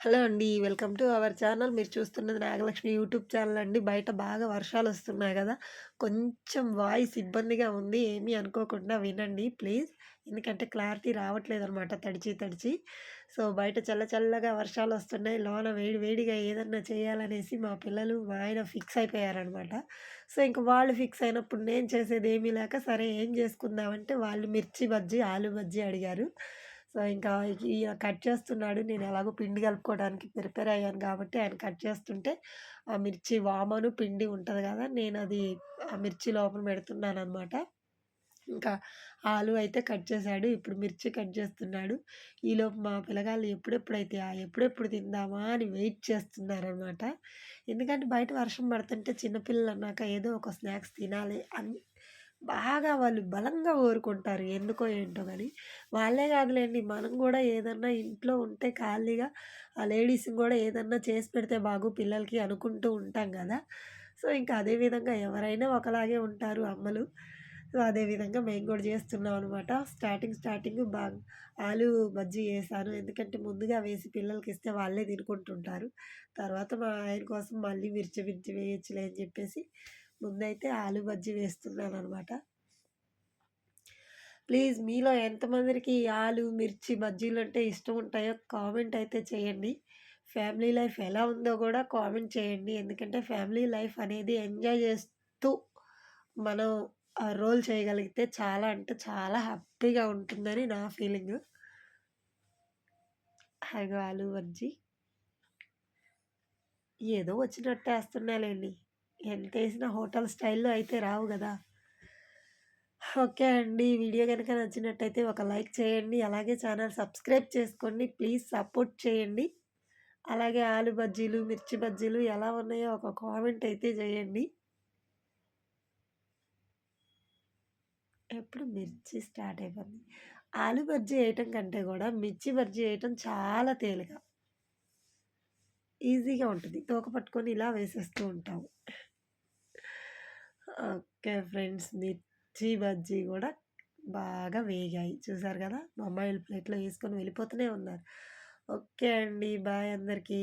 Hello అండి. Welcome to our channel. మీరు చూస్తున్నది నాగలక్ష్మి యూట్యూబ్ ఛానల్ అండి. బయట బాగా వర్షాలు వస్తున్నాయి కదా కొంచెం వాయిస్ ఇబ్బందిగా ఉంది. ఏమీ అనుకోకుండా వినండి ప్లీజ్. ఎందుకంటే క్లారిటీ రావట్లేదు అనమాట తడిచి, తడిచి. సో, బయట చల్ల చల్లగా వర్షాలొస్తున్నాయి. లోన వేడి వేడిగా ఏదన్నా చేయాలనేసి మా పిల్లలు, మా ఆయన ఫిక్స్ అయిపోయారనమాట. సో, ఇంక వాళ్ళు ఫిక్స్ అయినప్పుడు నేను చేసేదేమీ లేక, సరే ఏం చేసుకుందామంటే వాళ్ళు మిర్చి బజ్జీ, ఆలు బజ్జీ అడిగారు. సో, ఇంకా ఈయన కట్ చేస్తున్నాడు. నేను ఎలాగో పిండి కలుపుకోవడానికి ప్రిపేర్ అయ్యాను కాబట్టి ఆయన కట్ చేస్తుంటే, ఆ మిర్చి వామను, పిండి ఉంటుంది కదా నేను అది ఆ మిర్చి లోపల పెడుతున్నాను అనమాట ఇంకా ఆలు అయితే కట్ చేశాడు. ఇప్పుడు మిర్చి కట్ చేస్తున్నాడు. ఈలోపు మా పిల్లగాళ్ళు ఎప్పుడెప్పుడైతే ఎప్పుడెప్పుడు తిందామా? అని వెయిట్ చేస్తున్నారనమాట. ఎందుకంటే బయట వర్షం పడుతుంటే చిన్నపిల్లలు అన్నాక ఏదో ఒక స్నాక్స్ తినాలి అని బాగా వాళ్ళు బలంగా కోరుకుంటారు. ఎందుకో ఏంటో కానీ వాళ్ళే కాదులేండి మనం కూడా ఏదన్నా ఇంట్లో ఉంటే ఖాళీగా ఆ లేడీస్ని కూడా ఏదన్నా చేసి పెడితే బాగు పిల్లలకి అనుకుంటూ ఉంటాం కదా సో, ఇంకా అదే విధంగా ఎవరైనా ఒకలాగే ఉంటారు అమ్మలు. సో, అదే విధంగా మేము కూడా చేస్తున్నాం అనమాట. స్టార్టింగ్ స్టార్టింగ్ బా ఆలు బజ్జీ వేసాను ఎందుకంటే ముందుగా వేసి పిల్లలకి ఇస్తే వాళ్ళే తినుకుంటుంటారు. తర్వాత మా ఆయన కోసం మళ్ళీ మిర్చి మిర్చి వేయచ్చులే అని చెప్పేసి ముందైతే ఆలు బజ్జీ వేస్తున్నాననమాట. ప్లీజ్ మీలో ఎంతమందికి ఆలు, మిర్చి బజ్జీలు అంటే ఇష్టం ఉంటాయో కామెంట్ అయితే చేయండి. ఫ్యామిలీ లైఫ్ ఎలా ఉందో కూడా కామెంట్ చేయండి. ఎందుకంటే ఫ్యామిలీ లైఫ్ అనేది ఎంజాయ్ చేస్తూ మనం ఆ రోల్ చేయగలిగితే చాలా అంటే చాలా హ్యాపీగా ఉంటుందని నా ఫీలింగ్ అగో ఆలు బజ్జీ. ఏదో వచ్చినట్టు ఎంత ఎంతేసినా హోటల్ స్టైల్‌లో అయితే రావు కదా ఓకే అండి. వీడియో కనుక నచ్చినట్టయితే ఒక లైక్ చేయండి. అలాగే ఛానల్ సబ్స్క్రైబ్ చేసుకోండి. ప్లీజ్ సపోర్ట్ చేయండి. అలాగే ఆలు బజ్జీలు, మిర్చి బజ్జీలు ఎలా ఉన్నాయో ఒక కామెంట్ అయితే చేయండి. ఎప్పుడు మిర్చి స్టార్ట్ అయిపోయింది ఆలు బజ్జీ వేయటం కంటే కూడా మిర్చి బజ్జీ వేయటం చాలా తేలిక. ఈజీగా ఉంటుంది తోక పట్టుకొని ఇలా వేసేస్తూ ఉంటాము. Okay friends. మిర్చి బజ్జీ కూడా బాగా వేగాయి. చూసారు కదా మా అమ్మాయిలు ప్లేట్‌లో వేసుకొని వెళ్ళిపోతూనే ఉన్నారు. ఓకే అండి. బాయ్ అందరికీ.